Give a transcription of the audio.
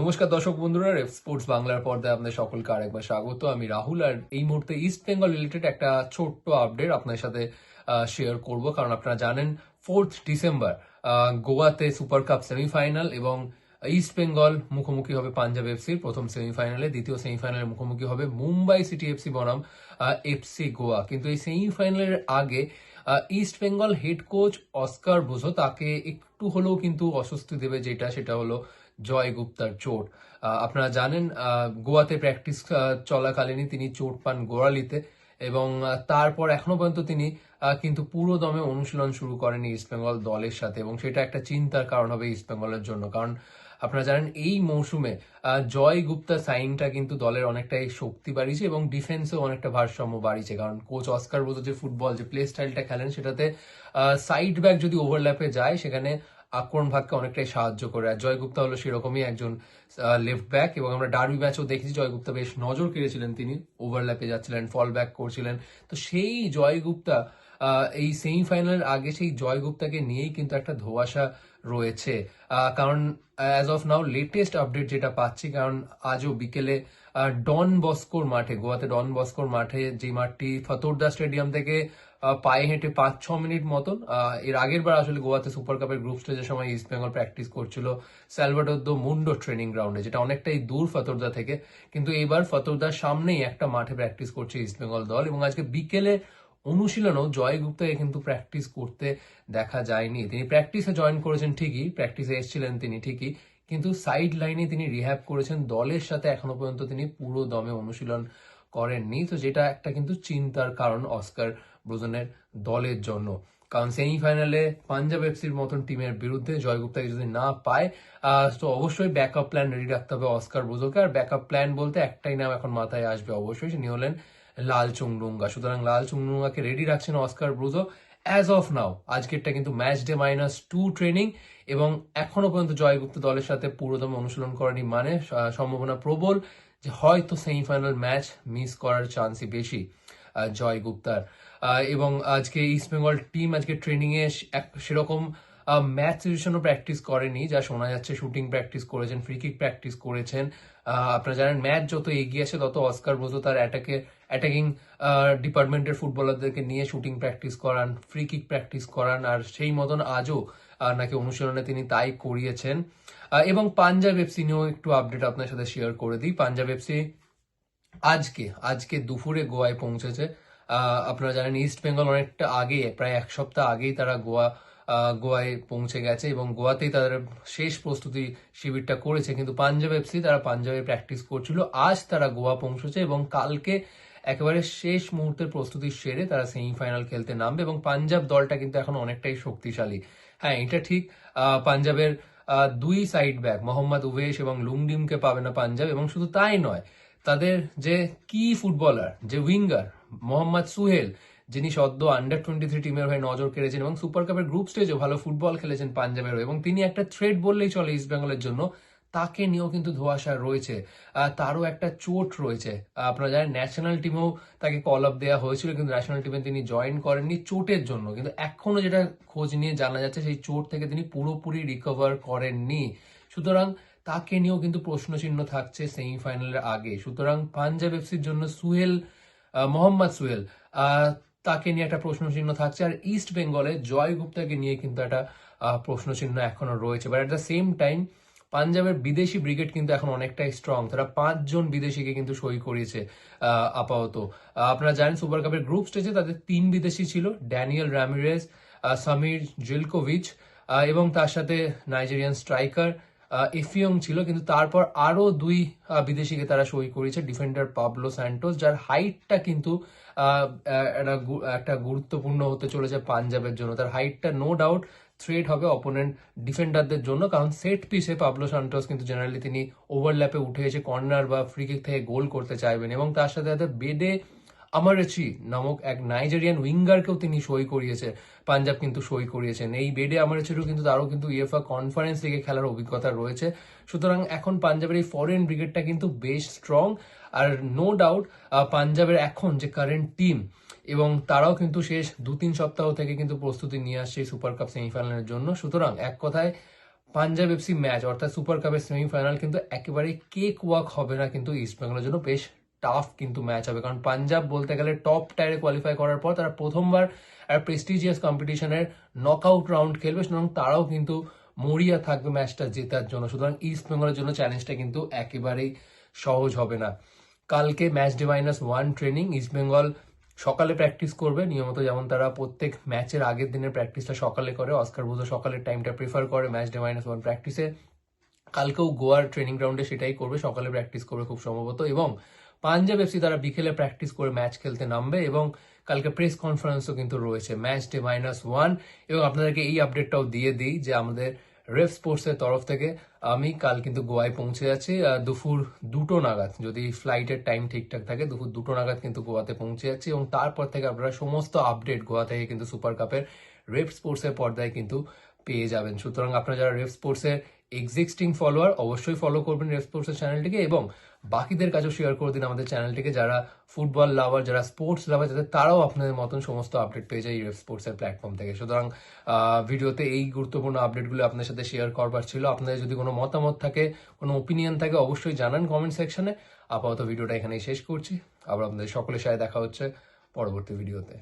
নমস্কার দর্শক বন্ধুরা, রেফ স্পোর্টস বাংলার পর্দায় আপনাদের সকলকে আরেকবার স্বাগত। আমি রাহুল আর এই মুহূর্তে ইস্ট বেঙ্গল রিলেটেড একটা ছোট্ট আপডেট আপনাদের সাথে শেয়ার করব। কারণ আপনারা জানেন ফোর্থ ডিসেম্বর গোয়াতে সুপার কাপ সেমিফাইনাল এবং ইস্ট বেঙ্গল মুখোমুখি হবে পাঞ্জাব এফসির প্রথম সেমিফাইনালে দ্বিতীয় সেমিফাইনালে মুখোমুখি হবে মুম্বাই সিটি এফসি বনাম এফসি গোয়া। কিন্তু এই সেমিফাইনালের আগে East Bengal head coach Oscar Bruzon তাকে একটু হলেও কিন্তু অস্বস্তি দেবে যেটা, সেটা হলো জয় গুপ্তার চোট আপনারা জানেন গোয়াতে প্র্যাকটিস চলাকালীনই তিনি চোট পান গোড়ালিতে এবং তারপর এখনও পর্যন্ত তিনি কিন্তু পুরো দমে অনুশীলন শুরু করেনি ইস্টবেঙ্গল দলের সাথে এবং সেটা একটা চিন্তার কারণ হবে ইস্টবেঙ্গলের জন্য। কারণ আপনারা জানেন, এই মৌসুমে জয় গুপ্তা সাইনটা কিন্তু দলের অনেকটাই শক্তি বাড়িয়েছে এবং ডিফেন্সেও অনেকটা ভারসাম্য বাড়িয়েছে। কারণ কোচ অস্কার বোঝো যে ফুটবল যে প্লে স্টাইলটা খেলেন, সেটাতে সাইড ব্যাক যদি ওভারল্যাপে যায়, সেখানে আক্রমণ ভাগকে অনেকটাই সাহায্য করে। আর জয়গুপ্তা হলো সেরকমই একজন লেফট ব্যাক এবং আমরা ডার্বি ম্যাচও দেখেছি জয়গুপ্তা বেশ নজর কেড়েছিলেন তিনি। ওভারল্যাপে যাচ্ছিলেন ফল ব্যাক করছিলেন। তো সেই জয়গুপ্তা এই সেমিফাইনালের আগে সেই জয়গুপ্তাকে নিয়েই কিন্তু একটা ধোয়াশা রয়েছে। কারণ as of now latest update যেটা পাচ্ছি, কারণ আজও বিকেলে ডন বস্কোর মাঠে, গোয়াতে ডন বস্কোর মাঠে যে মাঠটি ফতোরদা স্টেডিয়াম থেকে পায়ে হেঁটে পাঁচ, ছ মিনিট মতন এর আগের বার আসলে গোয়াতে সুপার কাপের গ্রুপ স্টেজের সময় ইস্ট বেঙ্গল প্র্যাকটিস করছিল স্যালভাডোর দো মুন্ডো ট্রেনিং গ্রাউন্ডে যেটা অনেকটাই দূর ফতোরদা থেকে। কিন্তু এইবার ফতোরদার সামনেই একটা মাঠে প্র্যাকটিস করছে ইস্ট বেঙ্গল দল এবং আজকে বিকেলে অনুশীলনও জয় গুপ্তাকে কিন্তু প্র্যাকটিস করতে দেখা যায়নি। তিনি প্র্যাকটিসে জয়েন করেছেন ঠিকই প্র্যাকটিসে এসেছিলেন তিনি ঠিকই, কিন্তু সাইড লাইনে তিনি রিহ্যাব করেছেন। দলের সাথে এখনও পর্যন্ত তিনি পুরো দমে অনুশীলন করেননি। তো যেটা একটা কিন্তু চিন্তার কারণ অস্কার ব্রোজনের দলের জন্য। কারণ সেমিফাইনালে পাঞ্জাব এফসির মতন টিমের বিরুদ্ধে জয়গুপ্তাকে যদি না পায় তো অবশ্যই ব্যাকআপ প্ল্যান রেডি রাখতে হবে অস্কার ব্রোজোকে। আর ব্যাকআপ প্ল্যান বলতে একটাই নাম এখন মাথায় আসবে অবশ্যই তিনি হলেন লাল চুংডুঙ্গা সুতরাং লাল চুংডুঙ্গাকে রেডি রাখছেন Oscar Bruzon as of now আজকেরটা কিন্তু match day minus two training এবং এখনও পর্যন্ত জয়গুপ্ত দলের সাথে পুরোদমে অনুশীলন করেনি মানে সম্ভাবনা প্রবল। যে হয়তো সেমিফাইনাল ম্যাচ মিস করার চান্সই বেশি জয় গুপ্তার এবং আজকে ইস্ট বেঙ্গল টিম আজকে ট্রেনিংয়ে এক- সেরকম ম্যাচ সিচুয়েশনও প্র্যাকটিস করেনি, যা শোনা যাচ্ছে শুটিং প্র্যাকটিস করেছেন ফ্রি কিক প্র্যাকটিস করেছেন। আপনারা জানেন ম্যাচ যত এগিয়ে আসে, তত অস্কার বোঝো তার অ্যাটাকে অ্যাটাকিং ডিপার্টমেন্টের ফুটবলারদেরকে নিয়ে শুটিং প্র্যাকটিস করান ফ্রি কিক প্র্যাকটিস করান, আর সেই মতন আজও নাকি অনুশীলনে তিনি তাই করিয়েছেন। এবং পাঞ্জাব এফসি নিয়েও একটু আপডেট আপনার সাথে শেয়ার করে দিই। পাঞ্জাব এফসি আজকে আজকে দুপুরে গোয়ায় পৌঁছেছে। আপনারা জানেন ইস্ট বেঙ্গল অনেকটা আগে, প্রায় এক সপ্তাহ আগেই তারা গোয়া গোয়ায় পৌঁছে গেছে এবং গোয়াতেই তাদের শেষ প্রস্তুতি শিবিরটা করেছে। কিন্তু পাঞ্জাব এফসি তারা পাঞ্জাবে প্র্যাকটিস করছিল। আজ তারা গোয়া পৌঁছেছে এবং কালকে একেবারে শেষ মুহূর্তের প্রস্তুতি সেরে তারা সেমিফাইনাল খেলতে নামবে এবং পাঞ্জাব দলটা কিন্তু এখন অনেকটাই শক্তিশালী। হ্যাঁ এটা ঠিক পাঞ্জাবের দুই সাইড ব্যাক মোহাম্মদ উভেশ এবং লুংডিমকে পাবে না পাঞ্জাব এবং শুধু তাই নয়, তাদের যে কি ফুটবলার যে উইঙ্গার মোহাম্মদ সুহেল যিনি সদ্য আন্ডার টোয়েন্টি থ্রি টিমের হয়ে নজর কেড়েছেন এবং সুপার কাপের গ্রুপ স্টেজেও ভালো ফুটবল খেলেছেন পাঞ্জাবের হয়ে এবং তিনি একটা থ্রেড বললেই চলে ইস্ট বেঙ্গলের জন্য, তাকে নিয়েও কিন্তু ধোয়াশা রয়েছে। তারও একটা চোট রয়েছে। আপনারা জানেন ন্যাশনাল টিমেও তাকে কল আপ দেওয়া হয়েছিল, কিন্তু ন্যাশনাল টিমে তিনি জয়েন করেননি চোটের জন্য। কিন্তু এখনও যেটা খোঁজ নিয়ে জানা যাচ্ছে, সেই চোট থেকে তিনি পুরোপুরি রিকভার করেননি। সুতরাং তাকে নিয়েও কিন্তু প্রশ্নচিহ্ন থাকছে সেমিফাইনালের আগে। সুতরাং পাঞ্জাব এফসির জন্য সুহেল মোহাম্মদ সুহেল তাকে নিয়ে একটা প্রশ্নচিহ্ন থাকছে, আর ইস্ট বেঙ্গলে জয় গুপ্তাকে নিয়ে কিন্তু একটা প্রশ্নচিহ্ন এখনও রয়েছে। But at the same time পাঞ্জাবের বিদেশি ব্রিগেড কিন্তু এখন অনেকটাই স্ট্রং তারা পাঁচজন বিদেশিকে কিন্তু সই করিয়েছে আপাতত। আপনারা জানেন সুপার কাপের গ্রুপ স্টেজে তাদের তিন বিদেশি ছিল ড্যানিয়েল র্যামিরেজ সামির জিলকোভিচ এবং তার সাথে নাইজেরিয়ান স্ট্রাইকার এফিয়ং ছিল, কিন্তু তারপর আরও দুই বিদেশিকে তারা সই করেছে ডিফেন্ডার পাবলো স্যান্টোস যার হাইটটা কিন্তু একটা গুরুত্বপূর্ণ হতে চলেছে পাঞ্জাবের জন্য। তার হাইটটা নো ডাউট থ্রেট হবে অপোনেন্ট ডিফেন্ডারদের জন্য, কারণ সেট পিসে পাবলো সান্টোস কিন্তু জেনারেলি তিনি ওভারল্যাপে উঠে এসে কর্নার বা ফ্রি কিক থেকে গোল করতে চাইবেন এবং তার সাথে সাথে বেডে আমারেচি নামক এক নাইজেরিয়ান উইঙ্গারকেও তিনি সই করিয়েছে, পাঞ্জাব কিন্তু সই করিয়েছেন। এই বেডে আমারেচিরও কিন্তু তারও কিন্তু ইয়েফা কনফারেন্স লিগে খেলার অভিজ্ঞতা রয়েছে। সুতরাং এখন পাঞ্জাবের এই ফরেন ব্রিগেডটা কিন্তু বেশ স্ট্রং আর নো ডাউট পাঞ্জাবের এখন যে কারেন্ট টিম এবং তারাও কিন্তু শেষ দু তিন সপ্তাহ থেকে কিন্তু প্রস্তুতি নিয়ে আসছে সুপার কাপ সেমিফাইনালের জন্য। সুতরাং এক কথায়, পাঞ্জাব এফসি ম্যাচ অর্থাৎ সুপার কাপের সেমিফাইনাল কিন্তু একেবারে কেক ওয়াক হবে না কিন্তু ইস্ট বেঙ্গলের জন্য বেশ টাফ কিন্তু ম্যাচ হবে। কারণ পাঞ্জাব বলতে গেলে টপ টায়ারে কোয়ালিফাই করার পর তারা প্রথমবার আর প্রেস্টিজিয়াস কম্পিটিশনের নকআউট রাউন্ড খেলবে, সুতরাং তারাও কিন্তু মরিয়া থাকবে ম্যাচটা জেতার জন্য। সুতরাং ইস্ট বেঙ্গলের জন্য চ্যালেঞ্জটা কিন্তু একেবারেই সহজ হবে না। কালকে match day minus one training East Bengal সকালে প্র্যাকটিস করবে। নিয়মিত যেমন তারা প্রত্যেক ম্যাচের আগের দিনের প্র্যাকটিসটা সকালে করে অস্কার বুধো সকালের টাইমটা প্রিফার করে ম্যাচ ডে মাইনাস ওয়ান প্র্যাকটিসে কালকেও গোয়ার ট্রেনিং গ্রাউন্ডে সেটাই করবে, সকালে প্র্যাকটিস করবে খুব সম্ভবত। এবং পাঞ্জাব এফসি তারা বিকেলে প্র্যাকটিস করে ম্যাচ খেলতে নামবে এবং কালকে প্রেস কনফারেন্সও কিন্তু রয়েছে। ম্যাচ ডে মাইনাস ওয়ান এবং আপনাদেরকে এই আপডেটটাও দিয়ে দিই যে আমাদের রেফ স্পোর্টসের তরফ থেকে আমি কাল কিন্তু গোয়ায় পৌঁছে যাচ্ছি। দুপুর দুটো নাগাদ, যদি ফ্লাইটের টাইম ঠিকঠাক থাকে, দুপুর দুটো নাগাদ কিন্তু গোয়াতে পৌঁছে যাচ্ছি এবং তারপর থেকে আপনারা সমস্ত আপডেট গোয়া থেকে কিন্তু সুপার কাপের রেফ স্পোর্টসের পর্দায় কিন্তু পেয়ে যাবেন। সুতরাং আপনারা যারা রেফ স্পোর্টসের এক্সিস্টিং ফলোয়ার অবশ্যই ফলো করবেন রেফ স্পোর্টসের চ্যানেলটিকে এবং বাকিদের কাছেও শেয়ার করে দিন আমাদের চ্যানেলটিকে যারা ফুটবল লাভার যারা স্পোর্টস লাভার যাতে তারাও আপনাদের মতন সমস্ত আপডেট পেয়ে যায় রেফ স্পোর্টসের প্ল্যাটফর্ম থেকে। সুতরাং ভিডিওতে এই গুরুত্বপূর্ণ আপডেটগুলো আপনাদের সাথে শেয়ার করবার ছিল। আপনাদের যদি কোনো মতামত থাকে, কোনো ওপিনিয়ন থাকে, অবশ্যই জানান কমেন্ট সেকশনে আপাতত ভিডিওটা এখানেই শেষ করছি। আবার আপনাদের সকলের সাথে দেখা হচ্ছে পরবর্তী ভিডিওতে